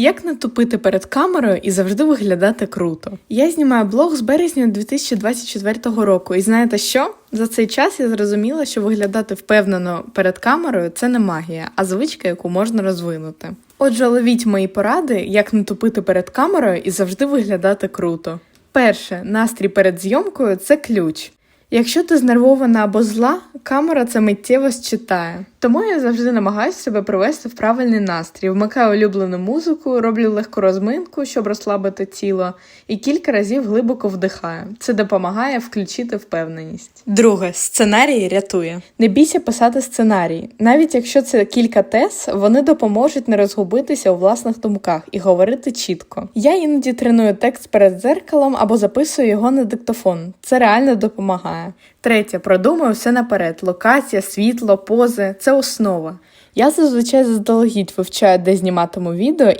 Як не тупити перед камерою і завжди виглядати круто? Я знімаю блог з березня 2024 року, і знаєте що? За цей час я зрозуміла, що виглядати впевнено перед камерою це не магія, а звичка, яку можна розвинути. Отже, ловіть мої поради, як не тупити перед камерою і завжди виглядати круто. Перше, настрій перед зйомкою це ключ. Якщо ти знервована або зла, камера це миттєво считає. Тому я завжди намагаюся себе привести в правильний настрій, вмикаю улюблену музику, роблю легку розминку, щоб розслабити тіло, і кілька разів глибоко вдихаю. Це допомагає включити впевненість. Друге, сценарій рятує. Не бійся писати сценарій. Навіть якщо це кілька тез, вони допоможуть не розгубитися у власних думках і говорити чітко. Я іноді треную текст перед дзеркалом або записую його на диктофон. Це реально допомагає. Третє, продумаю все наперед. Локація, світло, пози це основа. Я зазвичай заздалегідь вивчаю, де зніматиму відео